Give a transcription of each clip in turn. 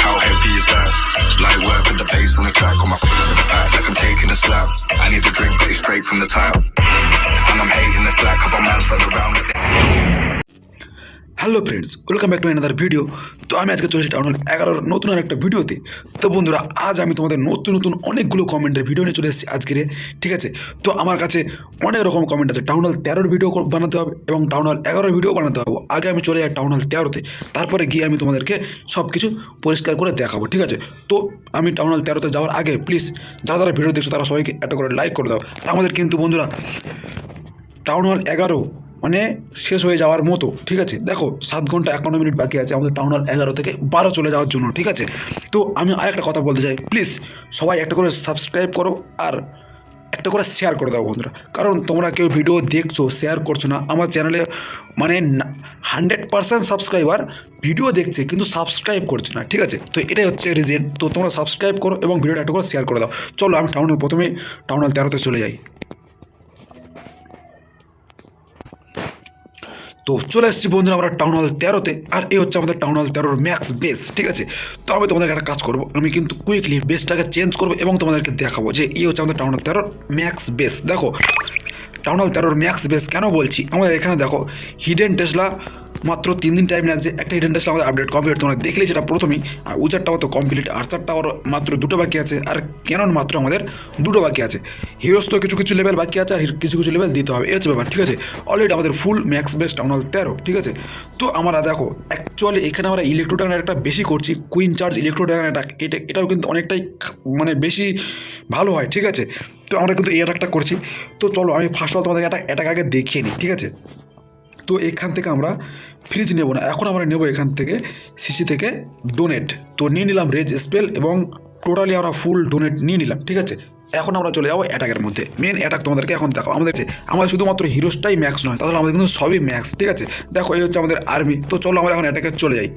How heavy is that? Light work with the bass on the track, on my feet to the back, like I'm taking a slap. I need a drink, but it's straight from the tap. And I'm hating the slack, couple man stand around like hello friends, welcome back to another video তো আমি আজকে চলেছি town hall এগারোর নতুন আর একটা ভিডিওতে। তো বন্ধুরা, আজ আমি তোমাদের নতুন নতুন অনেকগুলো কমেন্টের ভিডিও নিয়ে চলে এসেছি আজকের ঠিক আছে? তো আমার কাছে অনেক রকম কমেন্ট আছে। টাউন হল তেরোর ভিডিও বানাতে হবে এবং টাউন হল এগারোর ভিডিও বানাতে হবে। আগে আমি চলে যাই টাউন হল তেরোতে। তারপরে গিয়ে আমি তোমাদেরকে সব কিছু পরিষ্কার করে দেখাবো, ঠিক আছে? তো আমি টাউন হল তেরোতে যাওয়ার আগে প্লিজ যারা যারা ভিডিও দেখছ, তারা সবাইকে একটা করে লাইক করে দাও। আমাদের কিন্তু বন্ধুরা টাউন হল এগারো মানে শেষ হয়ে যাওয়ার মতো, ঠিক আছে? দেখো, সাত ঘণ্টা একান্ন মিনিট বাকি আছে, আমাদের টাউন হল এগারো থেকে বারো চলে যাওয়ার জন্য, ঠিক আছে? তো আমি আরেকটা কথা বলতে চাই প্লিজ সবাই একটা করে সাবস্ক্রাইব করো আর একটা করে শেয়ার করে দাও বন্ধুরা। কারণ তোমরা কেউ ভিডিও দেখছ শেয়ার করছ না, আমার চ্যানেলে মানে হান্ড্রেড পার্সেন্ট সাবস্ক্রাইবার ভিডিও দেখছে, কিন্তু সাবস্ক্রাইব করছে না, ঠিক আছে? তো এটাই হচ্ছে রিজন তো তোমরা সাবস্ক্রাইব করো এবং ভিডিওটা একটা করে শেয়ার করে দাও। চলো, আমি টাউন হল প্রথমেই টাউন হল তেরোতে চলে যাই। তো চলে এসেছি বন্ধুরা আমরা টাউন হল তেরোতে, আর এই হচ্ছে আমাদের টাউন হল তেরোর ম্যাক্স বেস ঠিক আছে? তো আমি তোমাদেরকে একটা কাজ করব, আমি কিন্তু কুইকলি বেসটাকে চেঞ্জ করব এবং তোমাদেরকে দেখাবো যে এই হচ্ছে আমাদের টাউন হল তেরোর ম্যাক্স বেস দেখো? টাউন হল তেরোর ম্যাক্স বেস কেন বলছি? আমাদের এখানে দেখো হিডেন টেসলা মাত্র তিন দিন টাইম লাগছে, একটা হিডেন টেসলা আমাদের আপডেট কমপ্লিট তোমরা দেখলেই সেটা প্রথমেই। আর উজারটাও তো কমপ্লিট আর্চারটাও মাত্র দুটো বাকি আছে। আর ক্যানন মাত্র আমাদের দুটো বাকি আছে। হিরোস তো কিছু কিছু লেভেল বাকি আছে, আর কিছু কিছু লেভেল দিতে হবে। এই হচ্ছে ব্যাপার, ঠিক আছে? অলরেডি আমাদের ফুল ম্যাক্স বেস্ট টাউন হল তেরো, ঠিক আছে? তো আমরা দেখো অ্যাকচুয়ালি এখানে আমরা ইলেকট্রো ইলেকট্রোডান একটা বেশি করছি। কুইন চার্জ ইলেকট্রো ইলেকট্রোডান এটা এটা এটাও কিন্তু অনেকটাই মানে বেশি ভালো হয়, ঠিক আছে? তো আমরা কিন্তু এই অ্যাটাকটা করছি। তো চলো, আমি ফার্স্ট অল তোমাদেরকে একটা অ্যাটাক আগে দেখিয়ে নিই, ঠিক আছে? তো এখান থেকে আমরা ফ্রিজ নেব না। এখন আমরা নেব এখান থেকে সিসি থেকে ডোনেট তো নিয়ে নিলাম রেজ স্পেল এবং টোটালি আমরা ফুল ডোনেট নিয়ে নিলাম, ঠিক আছে? এখন আমরা চলে যাব অ্যাটাকের মধ্যে। মেন অ্যাটাক তোমাদেরকে এখন দেখো আমাদের আমাদের শুধুমাত্র হিরোসটাই ম্যাক্স নয়, তাহলে আমাদের কিন্তু সবই ম্যাক্স ঠিক আছে? দেখো, এই হচ্ছে আমাদের আর্মি তো চলো আমরা এখন অ্যাটাকে চলে যাই।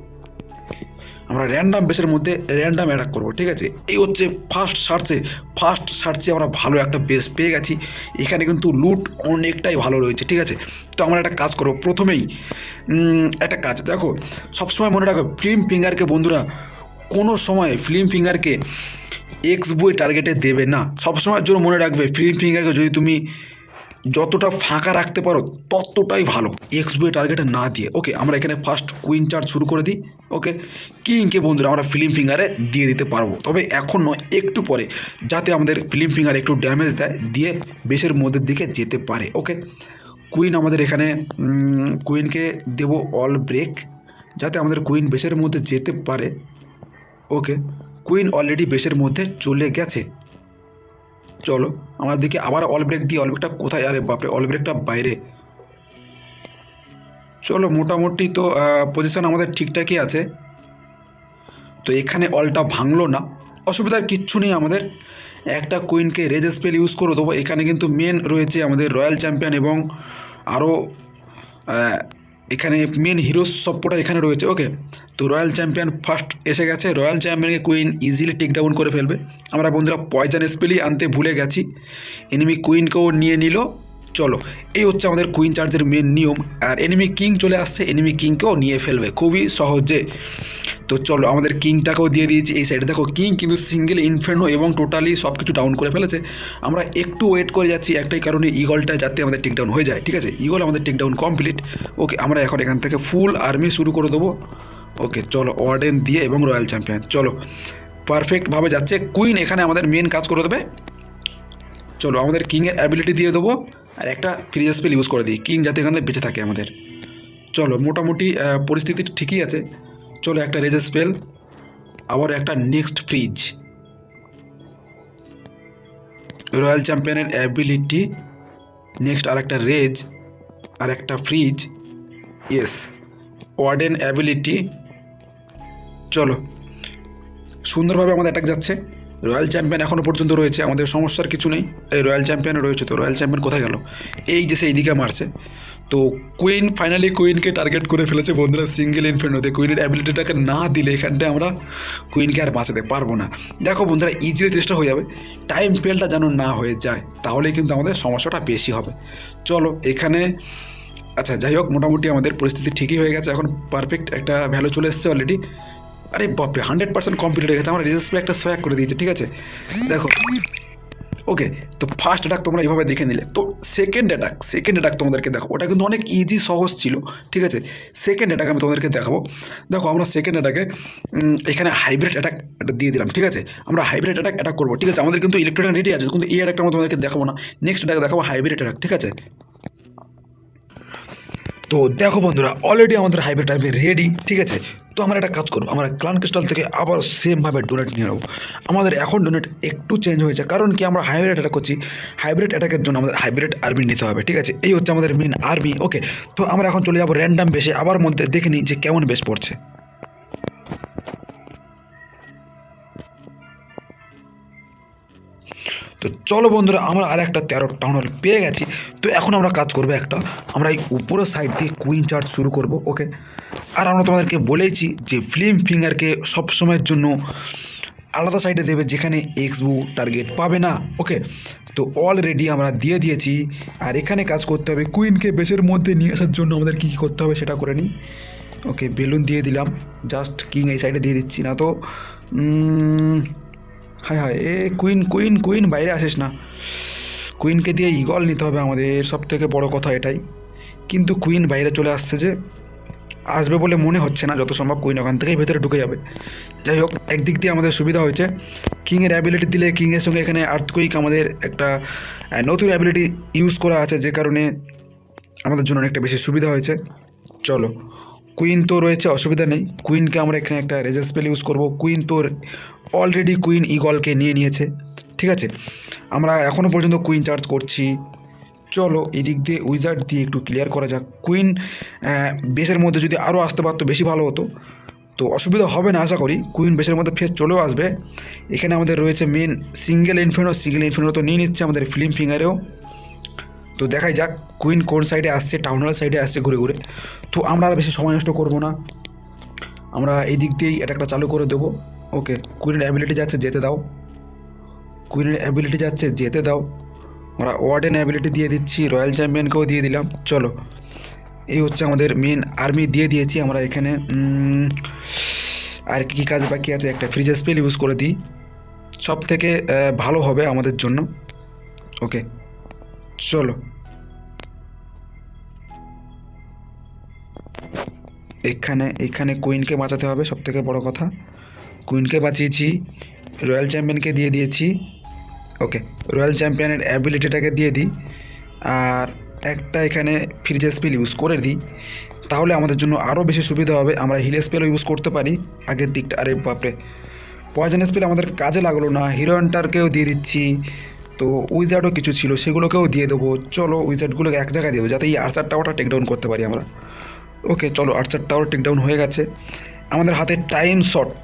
আমরা র্যান্ডাম বেসের মধ্যে র্যান্ডাম অ্যাটাক করব, ঠিক আছে? এই হচ্ছে ফার্স্ট সার্চে ফার্স্ট সার্চে আমরা ভালো একটা বেস পেয়ে গেছি। এখানে কিন্তু লুট অনেকটাই ভালো রয়েছে, ঠিক আছে? তো আমরা একটা কাজ করব, প্রথমেই একটা কাজ, দেখো, সবসময় মনে রাখো ফিল্ম ফিঙ্গারকে বন্ধুরা কোনো সময় ফিল্ম ফিঙ্গারকে এক্স বই টার্গেটে দেবে না। সবসময়ের জন্য মনে রাখবে ফিল্ম ফিঙ্গারকে যদি তুমি যতটা ফাঁকা রাখতে পারো, ততটাই ভালো। এক্স বই টার্গেটে না দিয়ে ওকে আমরা এখানে ফার্স্ট কুইন চার্জ শুরু করে দিই ওকে কিংকে বন্ধুরা আমরা ফিল্ম ফিঙ্গারে দিয়ে দিতে পারব। তবে এখন নয়, একটু পরে, যাতে আমাদের ফিল্ম ফিঙ্গার একটু ড্যামেজ দেয়, দিয়ে বেশের মধ্যের দিকে যেতে পারে ওকে কুইন আমাদের এখানে কুইনকে দেব অল ব্রেক যাতে আমাদের কুইন বেশের মধ্যে যেতে পারে ওকে কুইন অলরেডি বেশের মধ্যে চলে গেছে। চলো, আমার দিকে আবার অল ব্রেক দিয়ে অল ব্রেকটা কোথায়? আরে বাপরে অল ব্রেকটা বাইরে। চলো, মোটামুটি তো পজিশন আমাদের ঠিকঠাকই আছে। তো এখানে অলটা ভাঙলো না। অসুবিধার কিচ্ছু নেই আমাদের। একটা কুইনকে রেজ স্পেল ইউজ করে দেবো। এখানে কিন্তু মেন রয়েছে আমাদের রয়্যাল চ্যাম্পিয়ন এবং আরও এখানে মেন হিরো সবটা এখানে রয়েছে ওকে তো রয়্যাল চ্যাম্পিয়ন ফার্স্ট এসে গেছে রয়্যাল চ্যাম্পিয়নকে কুইন ইজিলি টেক ডাউন করে ফেলবে। আমরা বন্ধুরা পয়জন স্পেলই আনতে ভুলে গেছি। এনিমি কুইনকেও নিয়ে নিল চলো, এই হচ্ছে আমাদের কুইন চার্জের মেন নিয়ম, আর এনিমি কিং চলে আসছে এনিমি কিংকেও নিয়ে ফেলবে, খুবই সহজে। তো চলো, আমাদের কিংটাকেও দিয়ে দিয়েছি এই সাইডে দেখো কিং কিন্তু সিঙ্গেল ইনফের্নো এবং টোটালি সব কিছু ডাউন করে ফেলেছে। আমরা একটু ওয়েট করে যাচ্ছি, একটাই কারণে ইগলটা যাতে আমাদের টেক ডাউন হয়ে যায়, ঠিক আছে? ইগল আমাদের টেক ডাউন কমপ্লিট ওকে আমরা এখন এখান থেকে ফুল আর্মি শুরু করে দেবো। ওকে চলো ওয়ার্ডেন দিয়ে এবং রয়্যাল চ্যাম্পিয়ন চলো পারফেক্টভাবে যাচ্ছে। কুইন এখানে আমাদের মেন কাজ করে দেবে। চলো, আমাদের কিংয়ের অ্যাবিলিটি দিয়ে দেবো। আর একটা ফ্রিজ স্পেল ইউজ করে দিই কিং যাতে এখানে বেঁচে থাকে আমাদের। চলো, মোটামুটি পরিস্থিতি ঠিকই আছে। চলো একটা রেজ স্পেল আবার একটা নেক্সট ফ্রিজ রয়্যাল চ্যাম্পিয়নের অ্যাবিলিটি নেক্সট আর একটা রেজ আর একটা ফ্রিজ ইয়েস ওয়ার্ডেন অ্যাবিলিটি চলো সুন্দরভাবে আমাদের অ্যাটাক যাচ্ছে। রয়্যাল চ্যাম্পিয়ন এখনও পর্যন্ত রয়েছে, আমাদের সমস্যার কিছু নেই। এই রয়্যাল চ্যাম্পিয়ন রয়েছে তো রয়্যাল চ্যাম্পিয়ন কোথায় গেল? এই যে সেই দিকে মারছে। তো কুইন ফাইনালি কুইনকে টার্গেট করে ফেলেছে বন্ধুরা সিঙ্গেল ইনফেন্টতে কুইনের অ্যাবিলিটিটাকে না দিলে এখানটায় আমরা কুইনকে আর বাঁচাতে পারব না। দেখো বন্ধুরা ইজিলি চেষ্টা হয়ে যাবে। টাইম পেলটা যেন না হয়ে যায়, তাহলেই কিন্তু আমাদের সমস্যাটা বেশি হবে। চলো, এখানে আচ্ছা যাই হোক, মোটামুটি আমাদের পরিস্থিতি ঠিকই হয়ে গেছে। এখন পারফেক্ট একটা ভ্যালু চলে এসছে অলরেডি আরে বাপরে হান্ড্রেড পার্সেন্ট কমপ্লিট হয়ে গেছে। আমার রেজিস্ট একটা সোয়াক করে দিয়েছে, ঠিক আছে? দেখো। ওকে, তো ফার্স্ট অ্যাটাক তোমরা এইভাবে দেখে নিলে। তো সেকেন্ড অ্যাটাক সেকেন্ড অ্যাটাক তোমাদেরকে দেখো। ওটা কিন্তু অনেক ইজি সহজ ছিল, ঠিক আছে? সেকেন্ড অ্যাটাক আমি তোমাদেরকে দেখাবো। দেখো, আমরা সেকেন্ড অ্যাটাকে এখানে হাইব্রিড অ্যাটাক দিয়ে দিলাম, ঠিক আছে? আমরা হাইব্রিড অ্যাটাক অ্যাটাক করব, ঠিক আছে? আমাদের কিন্তু ইলেকট্রনিক রেডি আছে, কিন্তু এই অ্যাটাকটা আমরা তোমাদেরকে দেখাবো না। নেক্সট অ্যাটাক দেখাবো হাইব্রিড অ্যাটাক ঠিক আছে? তো দেখো বন্ধুরা অলরেডি আমাদের হাইব্রিড টাইপের রেডি ঠিক আছে? তো আমরা একটা কাজ করব, আমরা ক্লান ক্রিস্টাল থেকে আবার সেমভাবে ডোনেট নিয়ে নেব। আমাদের এখন ডোনেট একটু চেঞ্জ হয়েছে, কারণ কি আমরা হাইব্রিড অ্যাটাক করছি হাইব্রিড অ্যাটাকের জন্য আমাদের হাইব্রিড আর্মি নিতে হবে, ঠিক আছে? এই হচ্ছে আমাদের মেন আর্মি ওকে তো আমরা এখন চলে যাব র্যান্ডাম বেশে আবার মধ্যে দেখে নিই যে কেমন বেশ পড়ছে। তো চলো বন্ধুরা, আমরা আর একটা তেরো টাউন পেয়ে গেছি। তো এখন আমরা কাজ করব একটা, আমরা এই উপরের সাইড দিয়ে কুইন চার্জ শুরু করব ওকে আর আমরা তোমাদেরকে বলেইছি যে ফিল্ম ফিঙ্গারকে সবসময়ের জন্য আলাদা সাইডে দেবে, যেখানে এক্সবু টার্গেট পাবে না ওকে তো অলরেডি আমরা দিয়ে দিয়েছি, আর এখানে কাজ করতে হবে কুইনকে বেসের মধ্যে নিয়ে আসার জন্য আমাদের কী কী করতে হবে সেটা করে নিই। ওকে বেলুন দিয়ে দিলাম জাস্ট কিং এই সাইডে দিয়ে দিচ্ছি না তো হায় হায়, এ কুইন কুইন কুইন বাইরে আসিস না। কুইনকে দিয়ে ইগল নিতে হবে আমাদের সব থেকে বড় কথা এটাই। কিন্তু কুইন বাইরে চলে আসছে যে, আসবে বলে মনে হচ্ছে না যত সম্ভব কুইন ওখান থেকেই ভেতরে ঢুকে যাবে। যাই হোক, একদিক দিয়ে আমাদের সুবিধা হয়েছে। কিংয়ের অ্যাবিলিটি দিলে কিংয়ের সঙ্গে এখানে আর্থকুইক আমাদের একটা নতুন অ্যাবিলিটি ইউজ করা আছে, যে কারণে আমাদের জন্য অনেকটা বেশি সুবিধা হয়েছে। চলো কুইন তো রয়েছে, অসুবিধা নেই। কুইনকে আমরা এখানে একটা রেজার স্পেল ইউজ করব। কুইন তোর অলরেডি কুইন ইগলকে নিয়ে নিয়েছে, ঠিক আছে? আমরা এখনও পর্যন্ত কুইন চার্জ করছি। চলো এদিক দিয়ে উইজার্ড দিয়ে একটু ক্লিয়ার করা যাক। কুইন বেসের মধ্যে যদি আরও আসতে পারতো, বেশি ভালো হতো। তো অসুবিধা হবে না, আশা করি। কুইন বেসের মধ্যে ফের চলেও আসবে। এখানে আমাদের রয়েছে main single inferno single inferno তো নিয়ে নিচ্ছে আমাদের ফিল্ম ফিঙ্গারেও তো দেখাই যাক কুইন কোন সাইডে আসছে টাউন হল সাইডে আসছে ঘুরে ঘুরে। তো আমরা আর বেশি সময় নষ্ট করব না। আমরা এই দিক দিয়েই একটা চালু করে দেবো। ওকে কুইনের অ্যাবিলিটি যাচ্ছে, যেতে দাও। কুইনের অ্যাবিলিটি যাচ্ছে, যেতে দাও। আমরা ওয়ার্ডেন অ্যাবিলিটি দিয়ে দিচ্ছি রয়্যাল চ্যাম্পিয়নকেও দিয়ে দিলাম। চলো, এই হচ্ছে আমাদের মেন আর্মি দিয়ে দিয়েছি আমরা এখানে। আর কী কী কাজ বাকি আছে? একটা ফ্রিজ স্পেল ইউজ করে দিই। সব থেকে ভালো হবে আমাদের জন্য। ওকে চলো। এখানে এখানে কুইনকে বাঁচাতে হবে সব থেকে বড় কথা। কুইনকে বাঁচিয়েছি, রয়্যাল চ্যাম্পিয়নকে দিয়ে দিয়েছি। ওকে, রয়্যাল চ্যাম্পিয়নের অ্যাবিলিটিটাকে দিয়ে দিই। আর একটা এখানে ফ্রিজ স্পেল ইউজ করে দিই। তাহলে আমাদের জন্য আরও বেশি সুবিধা হবে। আমরা হিল স্পেলও ইউজ করতে পারি আগের দিকটা। আরে বাপরে। পয়জন স্পেল আমাদের কাজে লাগল না। হিরোইনটারকেও দিয়ে দিচ্ছি। তো উইজার্ডও কিছু ছিল, সেগুলোকেও দিয়ে দেবো। চলো উইজার্ডগুলোকে এক জায়গায় দেবো, যাতে এই আর্চার টাওয়ারটা টেকডাউন করতে পারি আমরা। ওকে চলো আর্চার টাওয়ার টেকডাউন হয়ে গেছে। আমাদের হাতে টাইম শর্ট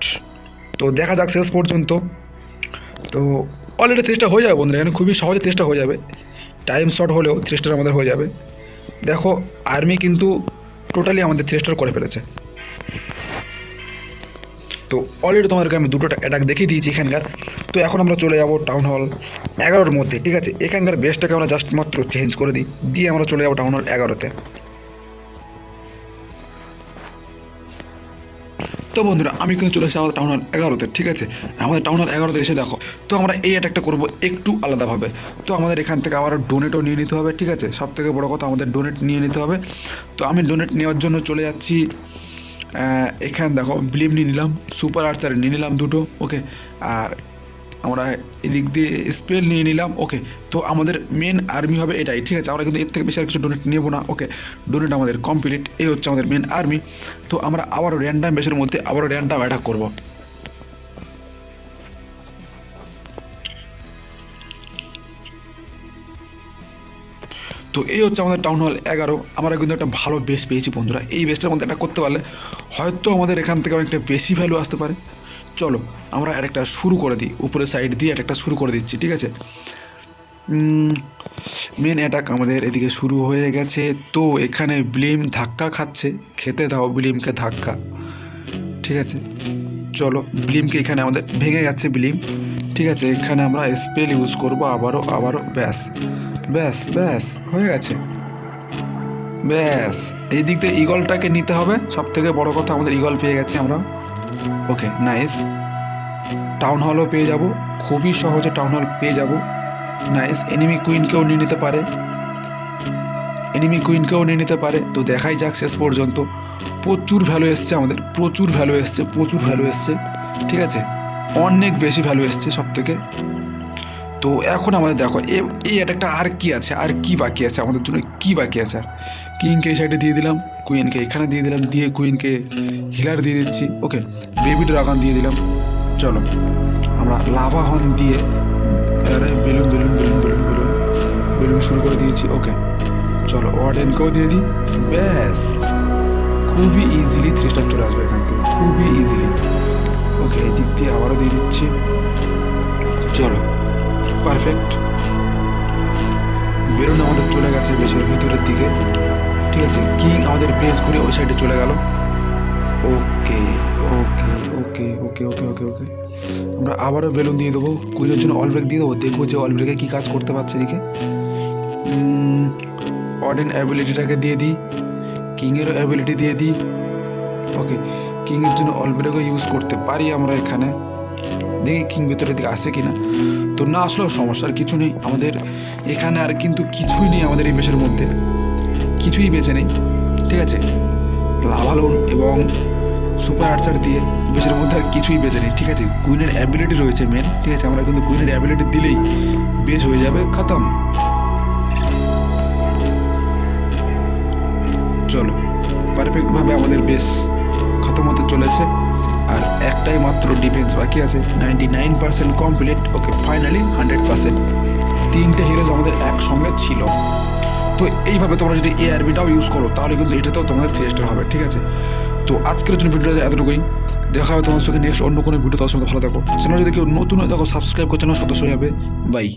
তো দেখা যাক শেষ পর্যন্ত। তো অলরেডি থ্রিস্টার হয়ে যাবে বন্ধুরা, এখানে খুবই সহজে থ্রিস্টার হয়ে যাবে। টাইম শর্ট হলেও থ্রিস্টার আমাদের হয়ে যাবে। দেখো আর্মি কিন্তু টোটালি আমাদের থ্রিস্টার করে ফেলেছে। তো অলরেডি তোমাদেরকে আমি দুটো অ্যাটাক দেখিয়ে দিয়েছি এখানকার। তো এখন আমরা চলে যাব টাউন হল এগারোর মধ্যে, ঠিক আছে? এখানকার বেসটাকে আমরা জাস্ট মাত্র চেঞ্জ করে দিই, দিয়ে আমরা চলে যাব টাউন হল এগারোতে। তো বন্ধুরা, আমি কিন্তু চলে এসেছি আমাদের টাউন হল এগারোতে, ঠিক আছে? আমাদের টাউন হল এগারোতে এসে দেখো, তো আমরা এই অ্যাটাকটা করব একটু আলাদাভাবে। তো আমাদের এখান থেকে আবার ডোনেটও নিয়ে নিতে হবে, ঠিক আছে? সব থেকে বড়ো কথা, আমাদের ডোনেট নিয়ে নিতে হবে। তো আমি ডোনেট নেওয়ার জন্য চলে যাচ্ছি এখানে দেখো ব্লিম নিয়ে নিলাম সুপার আর্চার নিয়ে নিলাম দুটো ওকে আর আমরা এদিক দিয়ে স্পেল নিয়ে নিলাম ওকে তো আমাদের মেন আর্মি হবে এটাই, ঠিক আছে? আমরা কিন্তু এর থেকে বেশি আর কিছু ডোনেট নেব না ওকে ডোনেট আমাদের কমপ্লিট এই হচ্ছে আমাদের মেন আর্মি তো আমরা আবারও র্যান্ডাম বেসের মধ্যে আবারও র্যান্ডাম অ্যাটাক করব। তো এই হচ্ছে আমাদের টাউন হল এগারো। আমরা কিন্তু একটা ভালো বেস পেয়েছি বন্ধুরা। এই বেসটার মধ্যে একটা করতে পারলে হয়তো আমাদের এখান থেকে অনেকটা বেশি ভ্যালু আসতে পারে। চলো, আমরা আরেকটা শুরু করে দিই। উপরের সাইড দিয়ে একটা শুরু করে দিচ্ছি, ঠিক আছে? মেন অ্যাটাক আমাদের এদিকে শুরু হয়ে গেছে। তো এখানে ব্লিম ধাক্কা খাচ্ছে। খেতে দাও ব্লিমকে ধাক্কা, ঠিক আছে? চলো ব্লিমকে এখানে আমাদের ভেঙে যাচ্ছে ব্লিম ঠিক আছে? এখানে আমরা স্পেল ইউজ করব আবারও আবারও, ব্যাস। ব্যাস ব্যাস, হয়ে গেছে। ব্যাস, এই দিক দিয়ে ইগলটাকে নিতে হবে। সব থেকে বড় কথা আমাদের ইগল পেয়ে গেছি আমরা। ওকে নাইস টাউন হলও পেয়ে যাব। খুবই সহজে টাউন হল পেয়ে যাব। নাইস এনিমি কুইনকেও নিয়ে নিতে পারে। এনিমি কুইনকেও নিয়ে নিতে পারে। তো দেখাই যাক শেষ পর্যন্ত। প্রচুর ভ্যালু এসছে আমাদের। প্রচুর ভ্যালু এসছে, প্রচুর ভ্যালু এসছে। ঠিক আছে? অনেক বেশি ভ্যালু এসছে সব থেকে তো এখন আমাদের দেখো এই অ্যাটাকটা আর কি আছে? আর কি বাকি আছে? আমাদের জন্য কি বাকি আছে? আর কিংকে এই সাইডে দিয়ে দিলাম কুইনকে এখানে দিয়ে দিলাম, দিয়ে কুইনকে হিলার দিয়ে দিচ্ছি। ওকে বেবি ড্রাগন দিয়ে দিলাম। চলো, আমরা লাভা হর্ন দিয়ে আরে balloon balloon balloon balloon balloon balloon শুরু করে দিয়েছি। ওকে চলো ওয়ার্ডেনকেও দিয়ে দিই। ব্যাস, খুবই ইজিলি থ্রি স্টার চলে আসবে এখান থেকে। খুবই ইজিলি ওকে এদিক দিয়ে আবারও দিয়ে দিচ্ছি। চলো পারফেক্ট বেলুন আমাদের চলে গেছে বেশের ভিতরের দিকে। ঠিক আছে, কিং আমাদের বেস ঘুরে ওই সাইডে চলে গেল? ওকে ওকে ওকে ওকে ওকে ওকে ওকে আমরা আবারও বেলুন দিয়ে দেবো। কুইনের জন্য অল দিয়ে দেবো। দেখব যে অল ব্রেকে কী কাজ করতে পারছে এদিকে। অর্ডেন অ্যাবিলিটিটাকে দিয়ে দিই। কিংয়েরও অ্যাবিলিটি দিয়ে দিই। ওকে কিংয়ের জন্য অল ব্রেকও ইউজ করতে পারি আমরা এখানে। দেখি কিং ভেতরের দিকে আসে কিনা। তো না আসলেও সমস্যার কিছু নেই। আমাদের এখানে আর কিন্তু কিছুই নেই আমাদের এই বেশের মধ্যে। কিছুই বেঁচে নেই। ঠিক আছে? লাভালোন এবং সুপার আর্চার দিয়ে বেশের মধ্যে আর কিছুই বেঁচে নেই। ঠিক আছে? কুইনের অ্যাবিলিটি রয়েছে মেন ঠিক আছে? আমরা কিন্তু কুইনের অ্যাবিলিটি দিলেই বেশ হয়ে যাবে। খতম। চলো। পারফেক্টভাবে আমাদের বেশ খতম হতে চলেছে। আর একটাই মাত্র ডিফেন্স বাকি আছে। Ninety nine percent complete okay finally hundred percent তিনটে হিরোজ আমাদের একসঙ্গে ছিল। তো এইভাবে তোমরা যদি এ আরবিটাও ইউজ করো, তাহলে কিন্তু এটাতেও তোমাদের চেষ্টা হবে, ঠিক আছে? তো আজকের জন্য ভিডিওটা এতটুকুই। দেখা হবে তোমার সঙ্গে নেক্সট অন্য কোনো ভিডিও তার সঙ্গে ভালো থাকো। চ্যানেল যদি কেউ নতুন হয়ে দেখো সাবস্ক্রাইব করছে না সদস্য যাবে। বাই